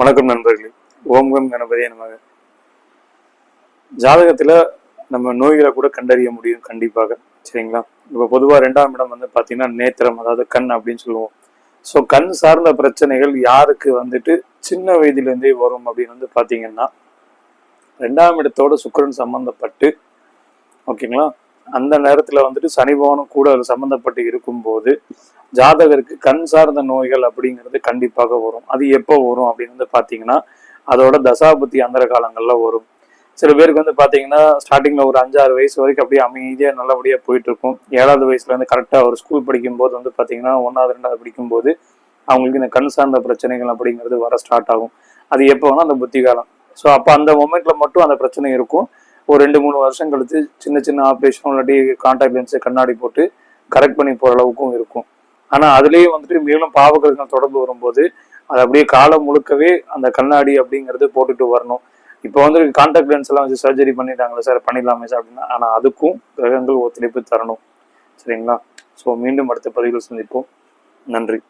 வணக்கம் நண்பர்களே. ஓம் கம் கணபதியே நமக. ஜாதகத்துல நம்ம நோய்களை கூட கண்டறிய முடியும் கண்டிப்பாக. சரிங்களா? இப்போ பொதுவாக ரெண்டாம் இடம் வந்து பார்த்தீங்கன்னா நேத்திரம் அதாவது கண் அப்படின்னு சொல்லுவோம். ஸோ கண் சார்ந்த பிரச்சனைகள் யாருக்கு வந்துட்டு சின்ன வயதிலேருந்தே வரும் அப்படின்னு வந்து பார்த்தீங்கன்னா ரெண்டாம் இடத்தோட சுக்கிரன் சம்மந்தப்பட்டு ஓகேங்களா? அந்த நேரத்துல வந்துட்டு சனி கூட அது சம்பந்தப்பட்டு இருக்கும்போது ஜாதகருக்கு கண் சார்ந்த நோய்கள் அப்படிங்கிறது கண்டிப்பாக வரும். அது எப்போ வரும் அப்படின்னு வந்து பார்த்தீங்கன்னா அதோட தசாபுத்தி அந்தர காலங்கள்ல வரும். சில பேருக்கு வந்து பார்த்தீங்கன்னா ஸ்டார்டிங்ல ஒரு அஞ்சாறு வயசு வரைக்கும் அப்படியே அமைதியா நல்லபடியா போயிட்டு இருக்கும் ஏழாவது வயசுல இருந்து கரெக்டா ஒரு ஸ்கூல் படிக்கும்போது வந்து பார்த்தீங்கன்னா ஒன்றாவது ரெண்டாவது படிக்கும்போது அவங்களுக்கு இந்த கண் சார்ந்த பிரச்சனைகள் அப்படிங்கிறது வர ஸ்டார்ட் ஆகும். அது எப்போ வேணா அந்த புத்தி காலம் ஸோ அப்போ அந்த மொமெண்ட்ல மட்டும் அந்த பிரச்சனை இருக்கும். ஒரு ரெண்டு மூணு வருஷம் கழித்து சின்ன சின்ன ஆப்ரேஷன் இல்லாட்டி கான்டாக்ட் லென்ஸ் கண்ணாடி போட்டு கரெக்ட் பண்ணி போகிற அளவுக்கும் இருக்கும். ஆனால் அதுலேயே வந்துட்டு மேலும் பாவகர்கள் தொடர்பு வரும்போது அது அப்படியே காலம் முழுக்கவே அந்த கண்ணாடி அப்படிங்கிறது போட்டுட்டு வரணும். இப்போ வந்து கான்டாக்ட் லென்ஸ் எல்லாம் வச்சு சர்ஜரி பண்ணிட்டாங்களே சார் பண்ணிடலாமே சார் அப்படின்னா ஆனால் அதுக்கும் கிரகங்கள் ஒத்துழைப்பு தரணும். சரிங்களா? ஸோ மீண்டும் அடுத்த பதிவில் சந்திப்போம். நன்றி.